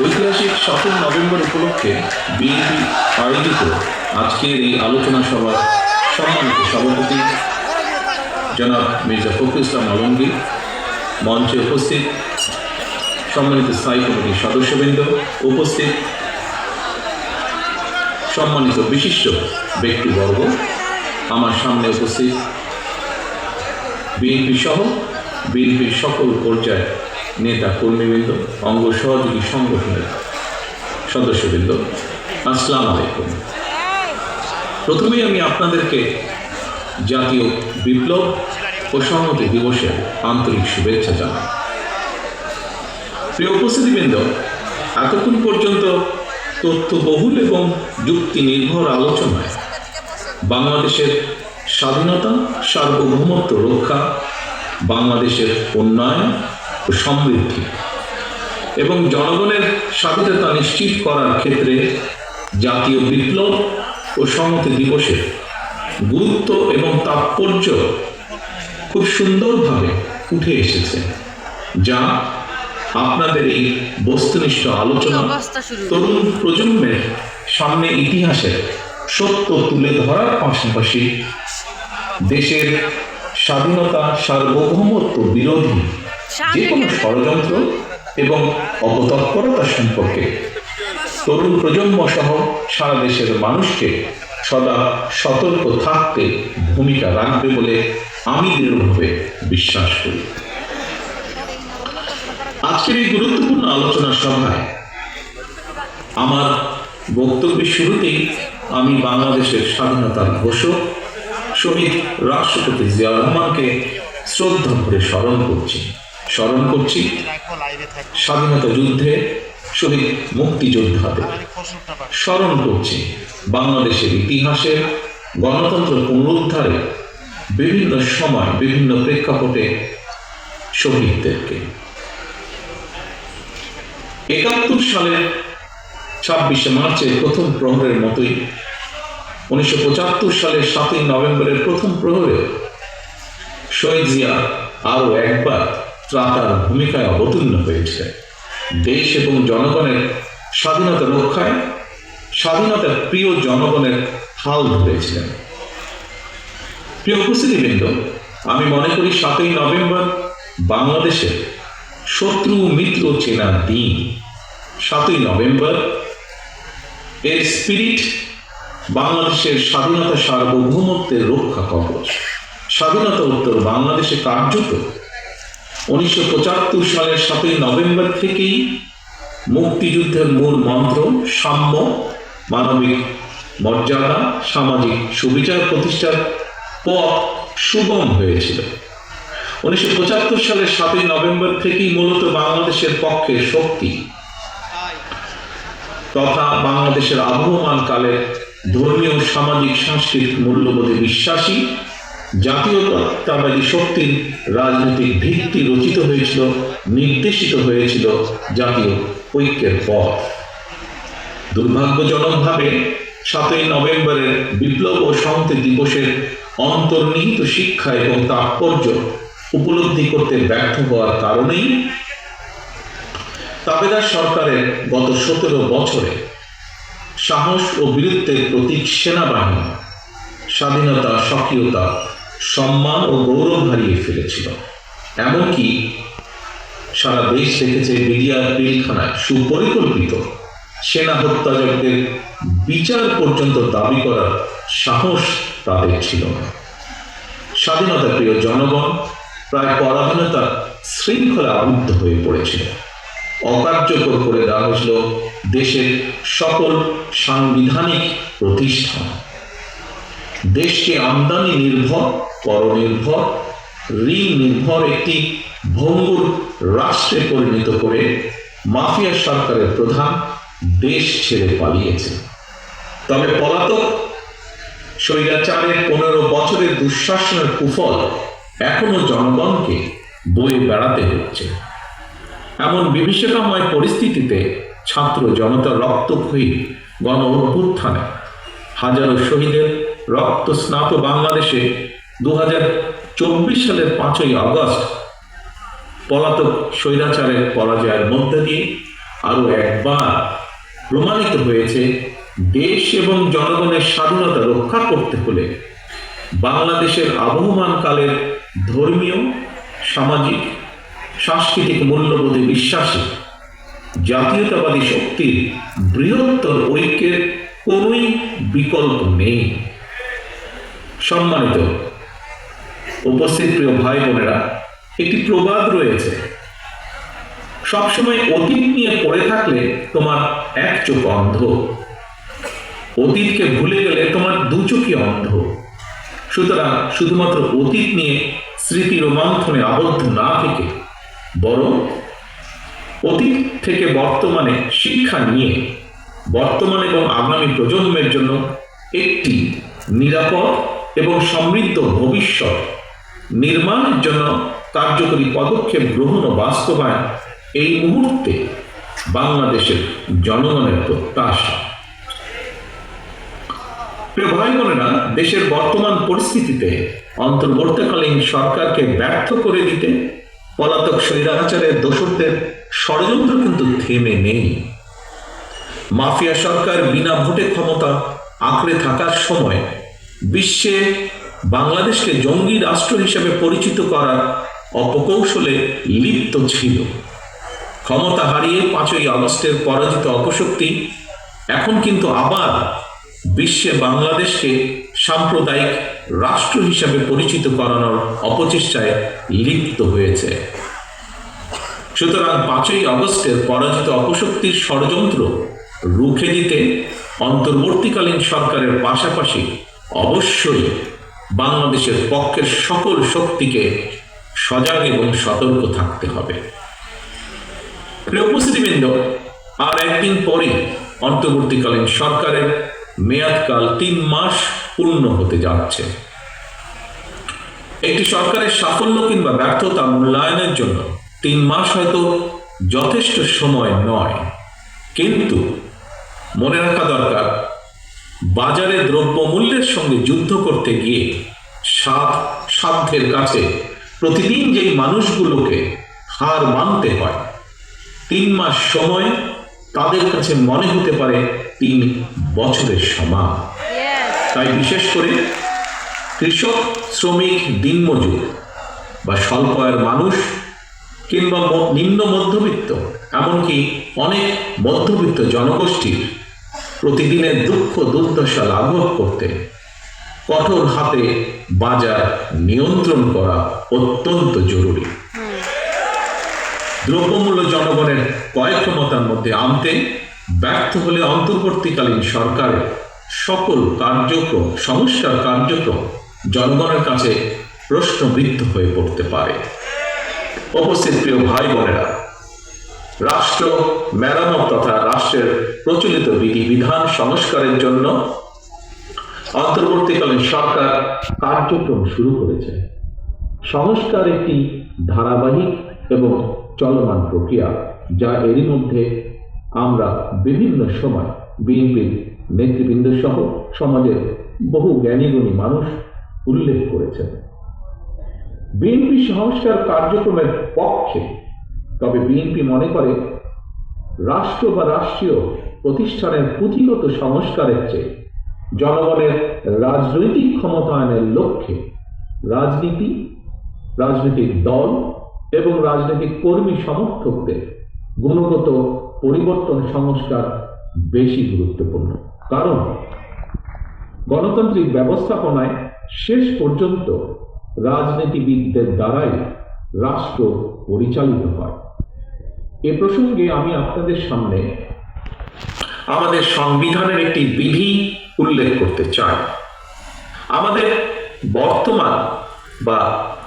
ঐতিহাসিক সতেরো নভেম্বর উপলক্ষে বিএনপি আয়োজিত আজকের এই আলোচনা সভার সম্মানিত সভাপতি জনাব মির্জা ফখরুল ইসলাম আলমগীর মঞ্চে উপস্থিত সম্মানিত স্থায়ী কমিটির সদস্যবৃন্দ উপস্থিত সম্মানিত বিশিষ্ট ব্যক্তিবর্গ আমার সামনে উপস্থিত বিএনপি সহ বিএনপির সকল পর্যায়ে নেতা কর্মীবৃন্দ, অঙ্গ সহযোগী সংগঠনের সদস্যবৃন্দ, আসসালাম আলাইকুম। প্রথমেই আমি আপনাদেরকে জাতীয় বিপ্লব ও সংহতি দিবসের আন্তরিক শুভেচ্ছা জানাই। প্রিয় উপস্থিতিবৃন্দ, এতক্ষণ পর্যন্ত তথ্যবহুল এবং যুক্তি নির্ভর আলোচনায় বাংলাদেশের স্বাধীনতা, সার্বভৌমত্ব রক্ষা বাংলাদেশের উন্নয়ন ও সমৃদ্ধি। এবং জনগণের স্বাধীনতা নিশ্চিত করার ক্ষেত্রে জাতীয় বিপ্লব ও সংহতি দিবসে গুরুত্ব এবং তাৎপর্য খুব সুন্দরভাবে উঠে এসেছে যা আপনাদের এই বস্তুনিষ্ঠ আলোচনা তরুণ প্রজন্মের সামনে ইতিহাসের সত্য তুলে ধরার পাশাপাশি দেশের স্বাধীনতা সার্বভৌমত্ব বিরোধী যে কোনো ষড়যন্ত্র এবং অপতৎপরতা সম্পর্কে তরুণ প্রজন্ম সহ সারা দেশের মানুষকে সদা সতর্ক থাকতে ভূমিকা রাখবে বলে আমি দৃঢ়ভাবে বিশ্বাস করি। আজকের এই গুরুত্বপূর্ণ আলোচনা সভায় আমার বক্তব্যের শুরুতেই আমি বাংলাদেশের স্বাধীনতার ঘোষক শহীদ রাষ্ট্রপতি জিয়া রহমানকে শ্রদ্ধা করে স্মরণ করছি। স্মরণ করছি স্বাধীনতা যুদ্ধে শহীদ মুক্তিযোদ্ধাদের। স্মরণ করছি বাংলাদেশের ইতিহাসে গণতন্ত্র পুনরুদ্ধারে বিভিন্ন সময় বিভিন্ন প্রেক্ষাপটে শহীদদেরকে। একাত্তর সালের ছাব্বিশে মার্চের প্রথম প্রহরের মতোই উনিশশো পঁচাত্তর সালের সাতই নভেম্বরের প্রথম প্রহরে শহীদ জিয়া আরও একবার ত্রাতার ভূমিকায় অবতীর্ণ হয়েছে দেশ এবং জনগণের স্বাধীনতা রক্ষায় স্বাধীনতার প্রিয় জনগণের হাল ধরেছিলেন। প্রিয় উপস্থিতিবৃন্দ আমি মনে করি সাতই নভেম্বর বাংলাদেশের শত্রু, মিত্র চেনার দিন। সাতই নভেম্বর এর স্পিরিট বাংলাদেশের স্বাধীনতা সার্বভৌমত্বের রক্ষা কবচ। স্বাধীনতা উত্তর বাংলাদেশে কার্যত উনিশশো পঁচাত্তর সালের সাতই নভেম্বর থেকেই মুক্তিযুদ্ধের মূল মন্ত্র সাম্য, মানবিক মর্যাদা, সামাজিক সুবিচার প্রতিষ্ঠার পথ সুগম হয়েছিল। উনিশশো পঁচাত্তর সালের সাতই নভেম্বর থেকেই মূলত বাংলাদেশের পক্ষে শক্তি তথা বাংলাদেশের আবহমান কালে ধর্মীয় সামাজিক, সাংস্কৃতিক মূল্যবোধে বিশ্বাসী, জাতীয়তাবাদী শক্তির রাজনৈতিক ভিত্তি রচিত হয়েছিল, নির্দেশিত হয়েছিল জাতীয় ঐক্যের পথ। দুর্ভাগ্যজনকভাবে সাতই নভেম্বরের বিপ্লব ও শান্তি দিবসের অন্তর্নিহিত শিক্ষা এবং তাৎপর্য উপলব্ধি করতে ব্যর্থ হওয়ার কারণেই তাবেদার সরকারের গত সতেরো বছরে সাহস ও বীরত্বের প্রতীক সেনাবাহিনী স্বাধীনতা সক্রিয়তা সম্মান ও গৌরব হারিয়ে ফেলেছিল। এমনকি সারা দেশ দেখেছে বিডিআর পিলখানায় সুপরিকল্পিত সেনা হত্যাযজ্ঞের বিচার পর্যন্ত দাবি করার সাহস তাদের ছিল না। স্বাধীনতা প্রিয় জনগণ প্রায় পরাধীনতার শৃঙ্খলা আবদ্ধ হয়ে পড়েছিল। অকার্যকর করে দেওয়া হয়েছিল দেশের সকল সাংবিধানিক প্রতিষ্ঠান। দেশকে আমদানি নির্ভর, পরনির্ভর ঋণ নির্ভর একটি ভঙ্গুর রাষ্ট্রে পরিণত করে মাফিয়া সরকারের প্রধান দেশ ছেড়ে পালিয়েছে। তবে পলাতক স্বৈরাচারের পনেরো বছরের দুঃশাসনের কুফল এখনও জনগণকে বয়ে বেড়াতে হচ্ছে। এমন বিভীষিকাময় পরিস্থিতিতে ছাত্র জনতার রক্তক্ষয়ী গণ অভ্যুত্থানে। হাজারো শহীদের রক্ত স্নাত বাংলাদেশে দু চব্বিশ সালের পাঁচই আগস্ট পলাতক স্বৈরাচারের পরাজয়ের মধ্যে দিয়ে আরও একবার প্রমাণিত হয়েছে দেশ এবং জনগণের স্বাধীনতা রক্ষা করতে হলে বাংলাদেশের আবহমান কালের ধর্মীয়, সামাজিক, সাংস্কৃতিক মূল্যবোধে বিশ্বাসী জাতীয়তাবাদী শক্তির বৃহত্তর ঐক্যের কোনোই বিকল্প নেই। সম্মানিত উপস্থিত প্রিয় ভাই বোনেরা, একটি প্রবাদ রয়েছে। সবসময় অতীত নিয়ে পড়ে থাকলে তোমার এক চোখ অন্ধ। অতীতকে ভুলে গেলে তোমার দু চোখই অন্ধ। সুতরাং শুধুমাত্র অতীত নিয়ে স্মৃতি রোমান্থনে আবদ্ধ না থেকে বরং অতীত থেকে বর্তমানে শিক্ষা নিয়ে, বর্তমান এবং আগামী প্রজন্মের জন্য একটি নিরাপদ এবং সমৃদ্ধ ভবিষ্যৎ নির্মাণের জন্য কার্যকরী পদক্ষেপ গ্রহণ ও বাস্তবায়ন এই মুহূর্তে বাংলাদেশের জনগণের প্রত্যাশা। ভাই বোনেরা দেশের বর্তমান পরিস্থিতিতে অন্তর্বর্তীকালীন সরকারকে ব্যর্থ করে দিতে পলাতক স্বৈরাচারের দোষরদের ষড়যন্ত্র কিন্তু থেমে নেই। মাফিয়া সরকার বিনা ভোটে ক্ষমতা আঁকড়ে থাকার সময় বিশ্বে বাংলাদেশকে জঙ্গি রাষ্ট্র হিসেবে পরিচিত করার অপকৌশলে লিপ্ত ছিল। ক্ষমতা হারিয়ে পাঁচই আগস্টের পরাজিত অপশক্তি এখন কিন্তু আবার বিশ্বে বাংলাদেশকে সাম্প্রদায়িক রাষ্ট্র হিসাবে পরিচিত করানোর অপচেষ্টায় লিপ্ত হয়েছে। সুতরাং পাঁচই আগস্টের পরাজিত অপশক্তির ষড়যন্ত্র রুখে দিতে অন্তর্বর্তীকালীন সরকারের পাশাপাশি অবশ্যই বাংলাদেশের পক্ষের সকল শক্তিকে সজাগ এবং সতর্ক থাকতে হবে। উপস্থিতিবৃন্দ, আর একদিন পরে অন্তর্বর্তীকালীন সরকারের মেয়াদকাল তিন মাস পূর্ণ হতে যাচ্ছে। একটি সরকারের সাফল্য কিংবা ব্যর্থতা মূল্যায়নের জন্য তিন মাস হয়তো যথেষ্ট সময় নয়। কিন্তু মনে রাখা দরকার বাজারে দ্রব্যমূল্যের সঙ্গে যুদ্ধ করতে গিয়ে সাত সাধ্যের কাছে প্রতিদিন যেই মানুষগুলোকে হার মানতে হয় তিন মাস সময় তাদের কাছে মনে হতে পারে তিন বছরের সমান। তাই বিশেষ করে কৃষক শ্রমিক দিনমজুর বা স্বল্প আয়ের মানুষ কিংবা নিম্ন মধ্যবিত্ত, এমনকি অনেক মধ্যবিত্ত জনগোষ্ঠীর প্রতিদিনের দুঃখ দুর্দশা লাঘব করতে কঠোর হাতে বাজার নিয়ন্ত্রণ করা অত্যন্ত জরুরি। দ্রব্যমূল্য জনগণের ক্রয় ক্ষমতার মধ্যে আনতে ব্যর্থ হলে অন্তর্বর্তীকালীন সরকারের সকল কার্যক্রম, সমস্যার কার্যক্রম জনগণের কাছে প্রশ্নবিদ্ধ হয়ে পড়তে পারে। উপস্থিত প্রিয় ভাই বোনেরা রাষ্ট্র মেরামত তথা রাষ্ট্রের প্রচলিত বিধিবিধান সংস্কারের জন্য অন্তর্বর্তীকালীন সরকার কার্যক্রম শুরু করেছে। সংস্কার একটি ধারাবাহিক এবং চলমান প্রক্রিয়া, যা এরই মধ্যে আমরা বিভিন্ন সময় বিএনপির নেতৃবৃন্দ সহ সমাজের বহু জ্ঞানীগুণী মানুষ উল্লেখ করেছেন। বিএনপি সংস্কার কার্যক্রমের পক্ষে। তবে বিএনপি মনে করে, রাষ্ট্র বা রাষ্ট্রীয় প্রতিষ্ঠানের পুঁথিগত সংস্কারের চেয়ে জনগণের রাজনৈতিক ক্ষমতায়নের লক্ষ্যে রাজনীতি, রাজনৈতিক দল এবং রাজনৈতিক কর্মী সমর্থকদের গুণগত পরিবর্তন সংস্কার বেশি গুরুত্বপূর্ণ। কারণ গণতান্ত্রিক ব্যবস্থাপনায় শেষ পর্যন্ত রাজনীতিবিদদের দ্বারাই রাষ্ট্র পরিচালিত হয়। এ প্রসঙ্গে আমি আপনাদের সামনে আমাদের সংবিধানের একটি বিধি উল্লেখ করতে চাই। আমাদের বর্তমান বা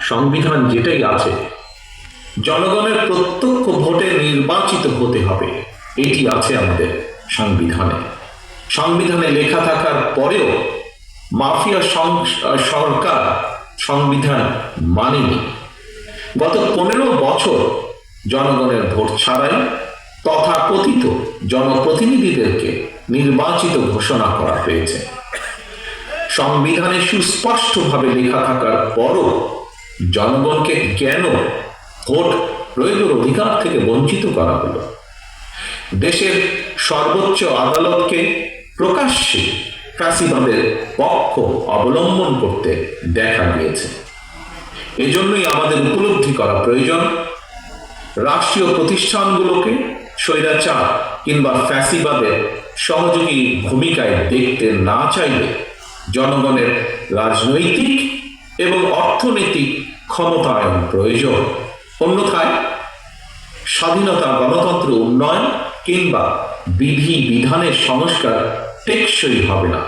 সংবিধান যেটাই আছে, জনগণের প্রত্যক্ষ ভোটে নির্বাচিত হতে হবে, এটি আছে আমাদের সংবিধানে। সংবিধানে লেখা থাকার পরেও মাফিয়া সরকার সংবিধান মানেনি। গত পনেরো বছর জনগণের ভোট ছাড়াই তথাকথিত জনপ্রতিনিধিদেরকে নির্বাচিত ঘোষণা করা হয়েছে। সংবিধানে সুস্পষ্টভাবে লেখা থাকার পরও জনগণকে কেন ভোট প্রয়োগের অধিকার থেকে বঞ্চিত করা হলো? দেশের সর্বোচ্চ আদালতকে প্রকাশ্যে ফ্যাসিবাদের পক্ষ অবলম্বন করতে দেখা গিয়েছে। এজন্যই আমাদের উপলব্ধি করা প্রয়োজন। রাষ্ট্রীয় প্রতিষ্ঠানগুলোকে স্বৈরাচার কিংবা ফ্যাসিবাদের সহযোগী ভূমিকায় দেখতে না চাইলে জনগণের রাজনৈতিক এবং অর্থনৈতিক ক্ষমতায়ন প্রয়োজন। অন্যথায় স্বাধীনতা গণতন্ত্র উন্নয়ন কিংবা বিধি বিধানের সংস্কার টেকসই হবে না।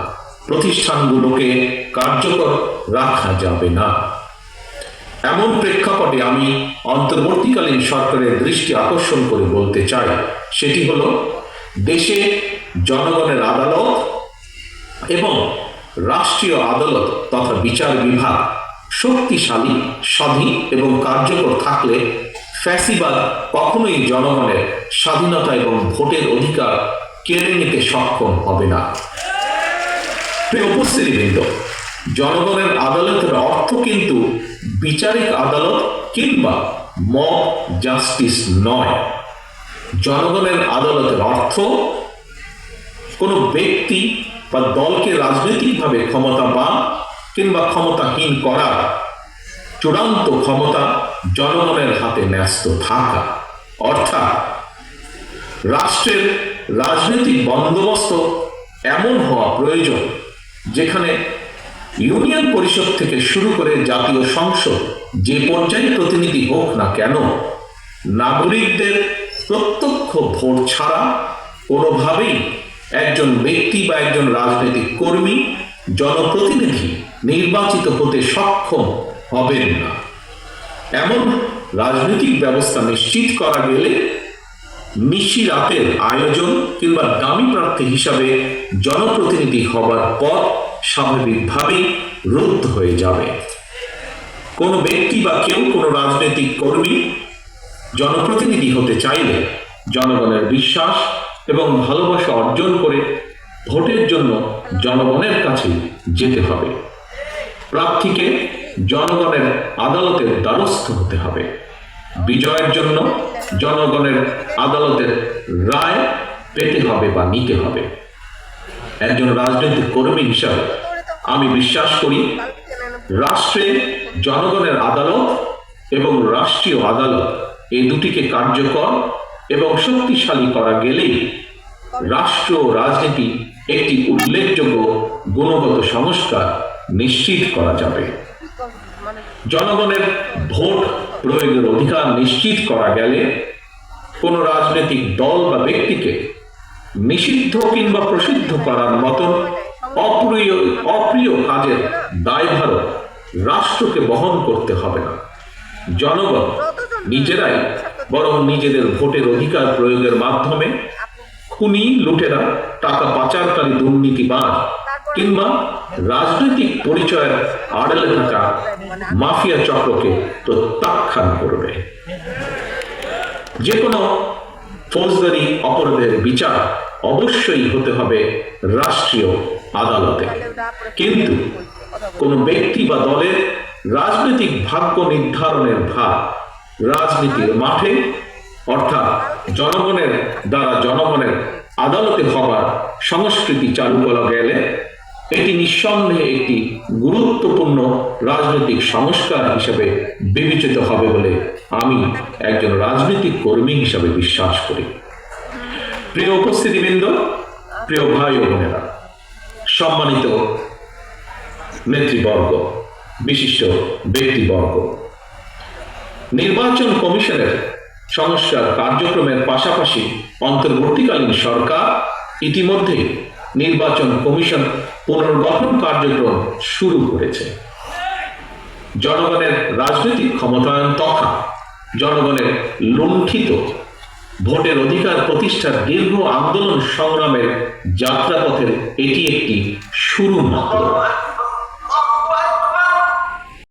প্রতিষ্ঠানগুলোকে কার্যকর রাখা যাবে না। এমন প্রেক্ষাপটে আমি অন্তর্বর্তীকালীন সরকারের দৃষ্টি আকর্ষণ করে বলতে চাই। সেটি হল, দেশে জনগণের আদালত এবং রাষ্ট্রীয় আদালত তথা বিচার বিভাগ শক্তিশালী, স্বাধীন এবং কার্যকর থাকলে ফ্যাসিবাদ কখনোই জনগণের স্বাধীনতা এবং ভোটের অধিকার কেড়ে নিতে সক্ষম হবে না। উপস্থিতিবৃন্দ জনগণের আদালতের অর্থ কিন্তু বিচারিক আদালত কিংবা মব জাস্টিস নয়। জনগণের আদালতের অর্থ কোনো ব্যক্তি বা দলকে রাজনৈতিকভাবে ক্ষমতা ক্ষমতাবান কিংবা ক্ষমতাহীন করার চূড়ান্ত ক্ষমতা জনগণের হাতে ন্যস্ত থাকা। অর্থাৎ রাষ্ট্রের রাজনৈতিক বন্দোবস্ত এমন হওয়া প্রয়োজন, যেখানে ইউনিয়ন পরিষদ থেকে শুরু করে জাতীয় সংসদ, যে পর্যায়ে প্রতিনিধি হোক না কেন, নাগরিকদের প্রত্যক্ষ ভোট ছাড়া কোনোভাবেই একজন ব্যক্তি বা একজন রাজনৈতিক কর্মী, জনপ্রতিনিধি নির্বাচিত হতে সক্ষম হবেন না। এমন রাজনৈতিক ব্যবস্থা নিশ্চিত করা গেলে নিশি রাতের আয়োজন কিংবা দামি প্রার্থী হিসাবে জনপ্রতিনিধি হবার পর স্বাভাবিকভাবেই রুদ্ধ হয়ে যাবে। কোনো ব্যক্তি বা কেউ কোনো রাজনৈতিক কর্মী, জনপ্রতিনিধি হতে চাইলে জনগণের বিশ্বাস এবং ভালোবাসা অর্জন করে ভোটের জন্য জনগণের কাছে যেতে হবে। প্রার্থীকে জনগণের আদালতের দ্বারস্থ হতে হবে। বিজয়ের জন্য জনগণের আদালতের রায় পেতে হবে বা নিতে হবে। একজন রাজনৈতিক কর্মী হিসাবে আমি বিশ্বাস করি রাষ্ট্রে জনগণের আদালত এবং রাষ্ট্রীয় আদালত এই দুটিকে কার্যকর এবং শক্তিশালী করা গেলেই রাষ্ট্র রাজনীতি একটি উল্লেখযোগ্য গুণগত সংস্কার নিশ্চিত করা যাবে। জনগণের ভোট প্রয়োগের অধিকার নিশ্চিত করা গেলে কোনো রাজনৈতিক দল বা ব্যক্তিকে নিষিদ্ধ কিংবা প্রসিদ্ধ করার মতন অপ্রিয় অপ্রিয় কাজের দায়ভার রাষ্ট্রকে বহন করতে হবে না। জনগণ নিজেরাই বরং নিজেদের ভোটের অধিকার প্রয়োগের মাধ্যমে খুনি, লুটেরা, টাকা পাচারকারী, দুর্নীতিবাজ কিংবা রাজনৈতিক পরিচয়ের আড়ালে থাকা মাফিয়া চক্রকে প্রত্যাখ্যান করবে। যে কোনো ফৌজদারি অপরাধের বিচার অবশ্যই হতে হবে রাষ্ট্রীয় আদালতে। কিন্তু কোনো ব্যক্তি বা দলের রাজনৈতিক ভাগ্য নির্ধারণের ভার রাজনীতির মাঠে, অর্থাৎ জনগণের দ্বারা জনগণের আদালতে হবার সংস্কৃতি চালু করা গেলে এটি নিঃসন্দেহে একটি গুরুত্বপূর্ণ রাজনৈতিক সংস্কার হিসেবে বিবেচিত হবে বলে আমি একজন রাজনৈতিক কর্মী হিসাবে বিশ্বাস করি। প্রিয় উপস্থিতিবৃন্দ, প্রিয় ভাই ও বোনেরা, সম্মানিত নেতৃবর্গ, বিশিষ্ট ব্যক্তিবর্গ, নির্বাচন কমিশনের সংস্কার কার্যক্রমের পাশাপাশি অন্তর্বর্তীকালীন সরকার ইতিমধ্যে নির্বাচন কমিশন পুনর্গঠন কার্যক্রম শুরু করেছে। জনগণের রাজনৈতিক ক্ষমতায়ন তথা জনগণের লুণ্ঠিত ভোটের অধিকার প্রতিষ্ঠার দীর্ঘ আন্দোলন সংগ্রামের যাত্রাপথের এটি একটি শুরু মাত্র।